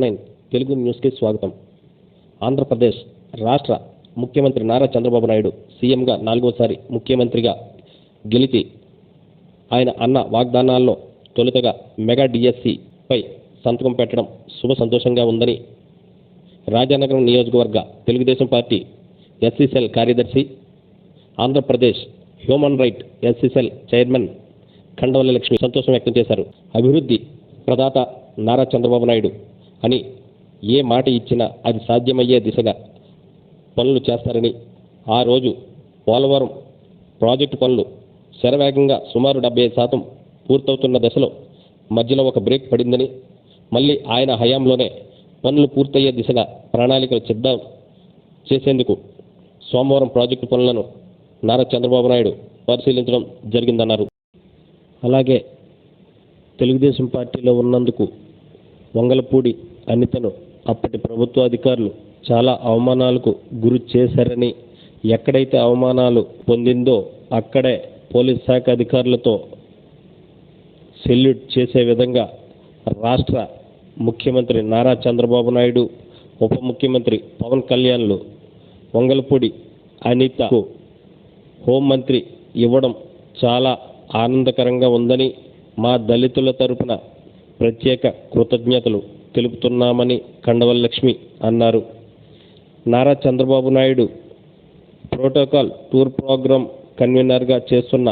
Are nine Telugu న్యూస్కి స్వాగతం. ఆంధ్రప్రదేశ్ రాష్ట్ర ముఖ్యమంత్రి నారా చంద్రబాబు నాయుడు సీఎంగా నాలుగోసారి ముఖ్యమంత్రిగా గెలిచి ఆయన అన్న వాగ్దానాల్లో తొలుతగా మెగా డిఎస్సిపై సంతకం పెట్టడం శుభ సంతోషంగా ఉందని రాజానగరం నియోజకవర్గ తెలుగుదేశం పార్టీ ఎస్సీసెల్ కార్యదర్శి Andhra Pradesh human right SC cell chairman Khandavalli Lakshmi సంతోషం వ్యక్తం చేశారు. అభివృద్ధి ప్రదాత నారా చంద్రబాబు నాయుడు అని ఏ మాట ఇచ్చినా అది సాధ్యమయ్యే దిశగా పనులు చేస్తారని ఆ రోజు పోలవరం ప్రాజెక్టు పనులు శరవేగంగా సుమారు డెబ్బై ఐదు శాతం పూర్తవుతున్న దశలో మధ్యలో ఒక బ్రేక్ పడిందని మళ్ళీ ఆయన హయాంలోనే పనులు పూర్తయ్యే దిశగా ప్రణాళికలు సిద్ధం చేసేందుకు సోమవారం ప్రాజెక్టు పనులను నారా చంద్రబాబు నాయుడు పరిశీలించడం జరిగిందన్నారు. అలాగే తెలుగుదేశం పార్టీలో ఉన్నందుకు వంగలపూడి అనితను అప్పటి ప్రభుత్వ అధికారులు చాలా అవమానాలకు గురి చేశారని ఎక్కడైతే అవమానాలు పొందిందో అక్కడే పోలీస్ శాఖ అధికారులతో సెల్యూట్ చేసే విధంగా రాష్ట్ర ముఖ్యమంత్రి నారా చంద్రబాబు నాయుడు ఉప ముఖ్యమంత్రి పవన్ కళ్యాణ్లు వంగలపూడి అనితకు హోంమంత్రి ఇవ్వడం చాలా ఆనందకరంగా ఉందని మా దళితుల తరపున ప్రత్యేక కృతజ్ఞతలు. తెలుపుతున్నామని కండవల్ లక్ష్మి అన్నారు. Nara Chandrababu Naidu protocol tour programme కన్వీనర్గా చేస్తున్న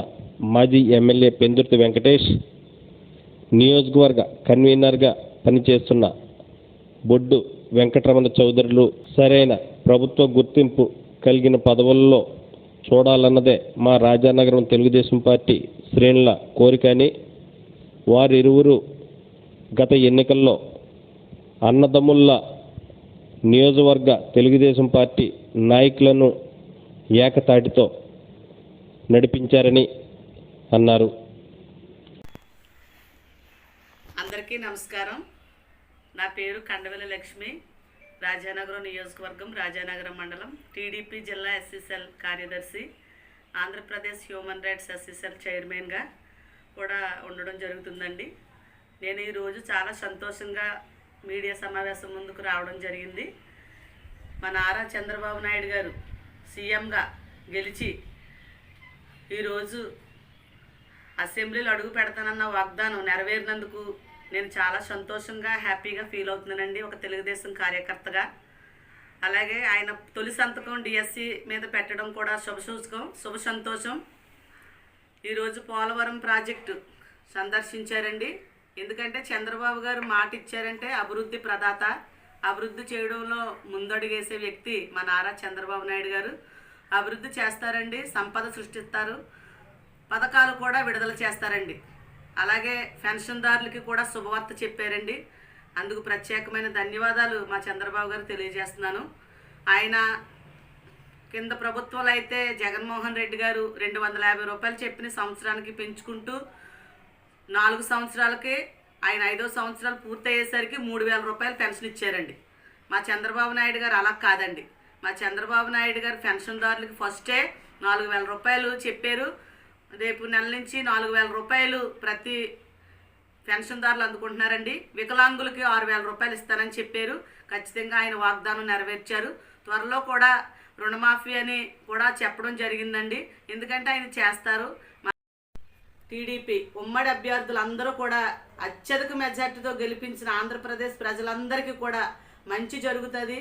మాజీ ఎమ్మెల్యే పెందుర్తి వెంకటేష్ నియోజకవర్గ కన్వీనర్గా పనిచేస్తున్న బొడ్డు వెంకటరమణ చౌదరులు సరైన ప్రభుత్వ గుర్తింపు కలిగిన పదవుల్లో చూడాలన్నదే మా రాజానగరం తెలుగుదేశం పార్టీ శ్రేణుల కోరిక అని వారిరువురు గత ఎన్నికల్లో అన్నదమ్ముళ్ళ నియోజకవర్గ తెలుగుదేశం పార్టీ నాయకులను ఏకతాటితో నడిపించారని అన్నారు. అందరికీ నమస్కారం. నా పేరు కండవెల లక్ష్మి. రాజానగరం నియోజకవర్గం రాజానగరం మండలం. టీడీపీ జిల్లా ఎస్సీసెల్ కార్యదర్శి ఆంధ్రప్రదేశ్ హ్యూమన్ రైట్స్ ఎస్సీసెల్ చైర్మన్గా కూడా ఉండడం జరుగుతుందండి. నేను ఈరోజు చాలా సంతోషంగా మీడియా సమావేశం ముందుకు రావడం జరిగింది. మా నారా చంద్రబాబు నాయుడు గారు సీఎంగా గెలిచి ఈరోజు అసెంబ్లీలో అడుగు పెడతానన్న వాగ్దానం నెరవేరినందుకు నేను చాలా సంతోషంగా హ్యాపీగా ఫీల్ అవుతున్నానండి. ఒక తెలుగుదేశం కార్యకర్తగా. అలాగే ఆయన తొలి సంతకం డిఎస్సి మీద పెట్టడం కూడా శుభ సూచకం శుభ సంతోషం. ఈరోజు పోలవరం ప్రాజెక్టు సందర్శించారండి. ఎందుకంటే చంద్రబాబు గారు మాట ఇచ్చారంటే అభివృద్ధి ప్రదాత. అభివృద్ధి చేయడంలో ముందడుగేసే వ్యక్తి మా నారా చంద్రబాబు నాయుడు గారు. అభివృద్ధి చేస్తారండి సంపద సృష్టిస్తారు. పథకాలు కూడా విడుదల చేస్తారండి. అలాగే పెన్షన్దారులకి కూడా శుభవార్త చెప్పారండి. అందుకు ప్రత్యేకమైన ధన్యవాదాలు మా చంద్రబాబు గారు తెలియజేస్తున్నాను. ఆయన కింద ప్రభుత్వాలు అయితే జగన్మోహన్ రెడ్డి గారు రెండు వందల యాభై రూపాయలు చెప్పిన సంవత్సరానికి పెంచుకుంటూ నాలుగు సంవత్సరాలకి ఆయన ఐదో సంవత్సరాలు పూర్తయ్యేసరికి మూడు వేల రూపాయలు పెన్షన్ ఇచ్చారండి. మా చంద్రబాబు నాయుడు గారు అలా కాదండి. మా చంద్రబాబు నాయుడు గారు పెన్షన్దారులకి ఫస్టే నాలుగు వేల రూపాయలు చెప్పారు. రేపు నెల నుంచి నాలుగు వేల రూపాయలు ప్రతి పెన్షన్దారులు అందుకుంటున్నారండి. వికలాంగులకి ఆరు వేల రూపాయలు ఇస్తానని చెప్పారు. ఖచ్చితంగా ఆయన వాగ్దానం నెరవేర్చారు. త్వరలో కూడా రుణమాఫీ అని కూడా చెప్పడం జరిగిందండి. ఎందుకంటే ఆయన చేస్తారు. టీడీపీ ఉమ్మడి అభ్యర్థులు అందరూ కూడా అత్యధిక మెజార్టీతో గెలిపించిన ఆంధ్రప్రదేశ్ ప్రజలందరికీ కూడా మంచి జరుగుతుంది.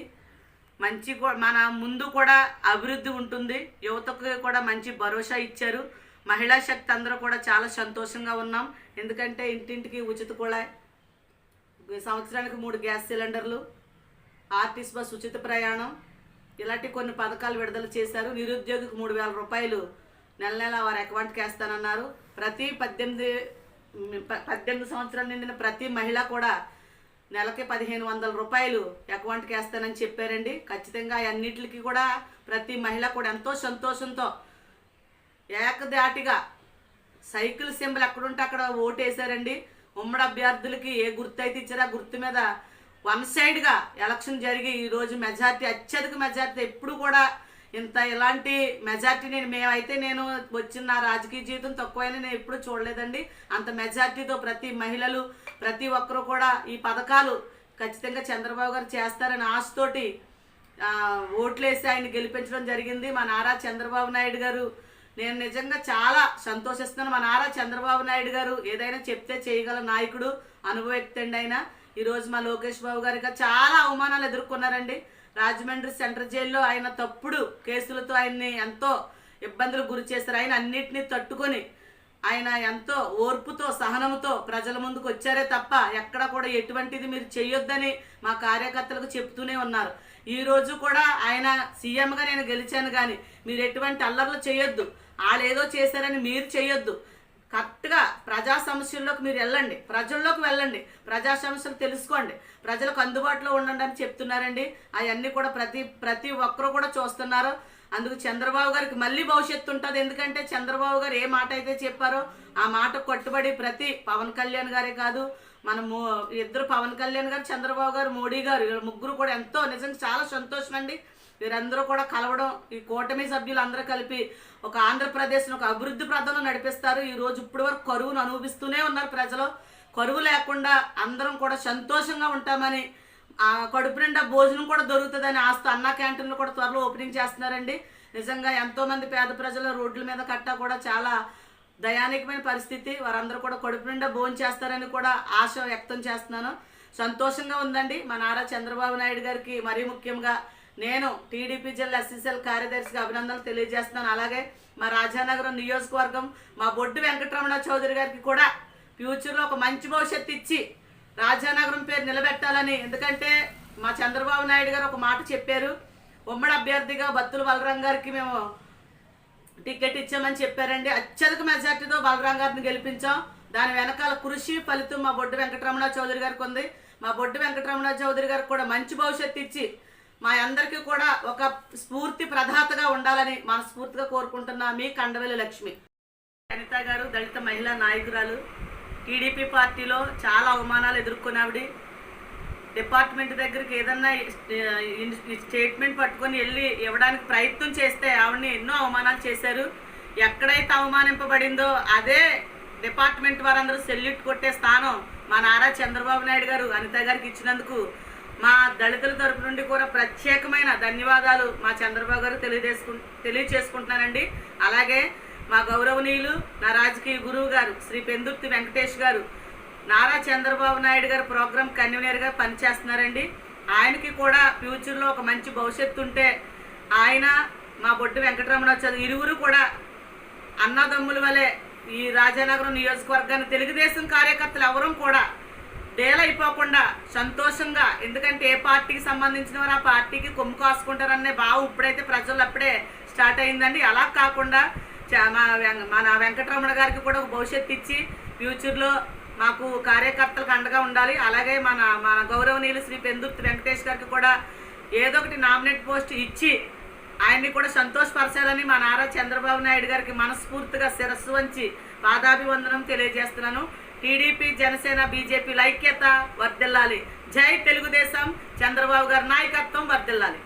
మంచి మన ముందు కూడా అభివృద్ధి ఉంటుంది. యువతకు కూడా మంచి భరోసా ఇచ్చారు. మహిళా శక్తి అందరూ కూడా చాలా సంతోషంగా ఉన్నాం. ఎందుకంటే ఇంటింటికి ఉచిత కూడా సంవత్సరానికి మూడు గ్యాస్ సిలిండర్లు ఆర్టీస్ బస్ ఉచిత ప్రయాణం ఇలాంటి కొన్ని పథకాలు విడుదల చేశారు. నిరుద్యోగికి మూడు వేల రూపాయలు నెల నెల వారి అకౌంట్కి వేస్తానన్నారు ప్రతి పద్దెనిమిది ప- పద్దెనిమిది సంవత్సరాలు నిండిన ప్రతి మహిళ కూడా నెలకి పదిహేను వందల రూపాయలు అకౌంట్కి వేస్తానని చెప్పారండి. ఖచ్చితంగా అన్నిటికి కూడా ప్రతి మహిళ కూడా ఎంతో సంతోషంతో ఏకదాటిగా సైకిల్ సింబల్ ఎక్కడుంటే అక్కడ ఓటు ఉమ్మడి అభ్యర్థులకి ఏ గుర్తు అయితే ఇచ్చారో గుర్తు మీద వన్ సైడ్గా ఎలక్షన్ జరిగి ఈరోజు మెజార్టీ అత్యధిక మెజార్టీ ఎప్పుడు కూడా ఇంత ఇలాంటి మెజార్టీ నేను మేమైతే నేను వచ్చిన నా రాజకీయ జీవితం తక్కువైనా నేను ఎప్పుడు చూడలేదండి. అంత మెజార్టీతో ప్రతి మహిళలు ప్రతి ఒక్కరు కూడా ఈ పథకాలు ఖచ్చితంగా చంద్రబాబు గారు చేస్తారని ఆశతోటి ఓట్లేసి ఆయన గెలిపించడం జరిగింది. మా నారా చంద్రబాబు నాయుడు గారు నేను నిజంగా చాలా సంతోషిస్తున్నాను. మా నారా చంద్రబాబు నాయుడు గారు ఏదైనా చెప్తే చేయగల నాయకుడు అనుభవక్తి అండి ఆయన. ఈరోజు మా లోకేష్ బాబు గారు ఇంకా చాలా అవమానాలు ఎదుర్కొన్నారండి. రాజమండ్రి సెంట్రల్ జైల్లో ఆయన తప్పుడు కేసులతో ఆయన్ని ఎంతో ఇబ్బందులు గురి చేశారు. ఆయన అన్నిటినీ తట్టుకొని ఆయన ఎంతో ఓర్పుతో సహనంతో ప్రజల ముందుకు వచ్చారే తప్ప ఎక్కడ కూడా ఎటువంటిది మీరు చేయొద్దని మా కార్యకర్తలకు చెప్తూనే ఉన్నారు. ఈ రోజు కూడా ఆయన సీఎంగా నేను గెలిచాను కానీ మీరు ఎటువంటి అల్లర్లు చేయొద్దు. వాళ్ళు ఏదో చేశారని మీరు చేయొద్దు. కరెక్ట్గా ప్రజా సమస్యల్లోకి మీరు వెళ్ళండి. ప్రజల్లోకి వెళ్ళండి. ప్రజా సమస్యలు తెలుసుకోండి. ప్రజలకు అందుబాటులో ఉండండి అని చెప్తున్నారండి. అవన్నీ కూడా ప్రతి ప్రతి ఒక్కరు కూడా చూస్తున్నారు. అందుకు చంద్రబాబు గారికి మళ్ళీ భవిష్యత్తు ఉంటుంది. ఎందుకంటే చంద్రబాబు గారు ఏ మాట అయితే చెప్పారో ఆ మాట కట్టుబడి ప్రతి పవన్ కళ్యాణ్ గారే కాదు. మన ఇద్దరు పవన్ కళ్యాణ్ గారు చంద్రబాబు గారు మోడీ గారు ముగ్గురు కూడా ఎంతో నిజంగా చాలా సంతోషం అండి వీరందరూ కూడా కలవడం ఈ కూటమి సభ్యులు అందరూ కలిపి ఒక ఆంధ్రప్రదేశ్ను ఒక అభివృద్ధి ప్రదంలో నడిపిస్తారు. ఈరోజు ఇప్పటి వరకు కరువును అనుభవిస్తూనే ఉన్నారు ప్రజలు. కరువు లేకుండా అందరం కూడా సంతోషంగా ఉంటామని కడుపు నిండా భోజనం కూడా దొరుకుతుందని ఆస్త అన్న క్యాంటీన్లు కూడా త్వరలో ఓపెనింగ్ చేస్తున్నారండి. నిజంగా ఎంతోమంది పేద ప్రజలు రోడ్ల మీద కట్టా కూడా చాలా దయానికమైన పరిస్థితి. వారందరూ కూడా కడుపు నిండా భోజనం చేస్తారని కూడా ఆశ వ్యక్తం చేస్తున్నాను. సంతోషంగా ఉందండి. మా నారా చంద్రబాబు నాయుడు గారికి మరీ ముఖ్యంగా నేను టీడీపీ జిల్లా ఎస్సీసీఎల్ కార్యదర్శికి అభినందనలు తెలియజేస్తున్నాను. అలాగే మా రాజానగరం నియోజకవర్గం మా బొడ్డు వెంకటరమణ చౌదరి గారికి కూడా ఫ్యూచర్లో ఒక మంచి భవిష్యత్తు ఇచ్చి రాజానగరం పేరు నిలబెట్టాలని. ఎందుకంటే మా చంద్రబాబు నాయుడు గారు ఒక మాట చెప్పారు. ఉమ్మడి అభ్యర్థిగా బత్తుల బలరాం గారికి మేము టికెట్ ఇచ్చామని చెప్పారండి. అత్యధిక మెజార్టీతో బలరాం గారిని గెలిపించాం. దాని వెనకాల కృషి ఫలితం మా బొడ్డు వెంకటరమణ చౌదరి గారికి ఉంది. మా బొడ్డు వెంకటరమణ చౌదరి గారికి కూడా మంచి భవిష్యత్తు ఇచ్చి మా అందరికీ కూడా ఒక స్ఫూర్తి ప్రధాతగా ఉండాలని మనస్ఫూర్తిగా కోరుకుంటున్నా మీ కండవెల్లి లక్ష్మి. అనిత గారు దళిత మహిళా నాయకురాలు టీడీపీ పార్టీలో చాలా అవమానాలు ఎదుర్కొనేవిడి డిపార్ట్మెంట్ దగ్గరికి ఏదన్నా స్టేట్మెంట్ పట్టుకొని వెళ్ళి ఇవ్వడానికి ప్రయత్నం చేస్తే ఆవిడని ఎన్నో అవమానాలు చేశారు. ఎక్కడైతే అవమానింపబడిందో అదే డిపార్ట్మెంట్ వారందరూ సెల్యూట్ కొట్టే స్థానం మా నారా చంద్రబాబు నాయుడు గారు అనిత గారికి ఇచ్చినందుకు మా దళితుల తరపు నుండి కూడా ప్రత్యేకమైన ధన్యవాదాలు మా చంద్రబాబు గారు తెలియజేసుకు తెలియచేసుకుంటున్నానండి అలాగే మా గౌరవనీయులు నా రాజకీయ గురువు గారు శ్రీ పెందుర్తి వెంకటేష్ గారు నారా చంద్రబాబు నాయుడు గారు ప్రోగ్రామ్ కన్వీనర్గా పనిచేస్తున్నారండి. ఆయనకి కూడా ఫ్యూచర్లో ఒక మంచి భవిష్యత్తు ఉంటే ఆయన మా బొడ్డు వెంకటరమణ చదువు ఇరువురు కూడా అన్నదమ్ముల వలె ఈ రాజానగరం నియోజకవర్గాన్ని తెలుగుదేశం కార్యకర్తలు ఎవరూ కూడా డేలైపోకుండా సంతోషంగా ఎందుకంటే ఏ పార్టీకి సంబంధించిన వారు ఆ పార్టీకి కొమ్ము కాసుకుంటారనే భావం ఇప్పుడైతే ప్రజలు అప్పుడే స్టార్ట్ అయిందండి. అలా కాకుండా మా వెం- మన వెంకటరమణ గారికి కూడా ఒక భవిష్యత్తు ఇచ్చి ఫ్యూచర్లో మాకు కార్యకర్తలకు అండగా ఉండాలి. అలాగే మన మన గౌరవనీయులు శ్రీ పెందుర్తి వెంకటేష్ గారికి కూడా ఏదో ఒకటి నామినేట్ పోస్ట్ ఇచ్చి ఆయన్ని కూడా సంతోషపరచాలని మా నారా చంద్రబాబు నాయుడు గారికి మనస్ఫూర్తిగా శిరస్సు వంచి పాదాభివందనం తెలియజేస్తున్నాను. టీడీపీ జనసేన బీజేపీల ఐక్యత వర్ధిల్లాలి జై తెలుగుదేశం చంద్రబాబు గారి నాయకత్వం వర్ధిల్లాలి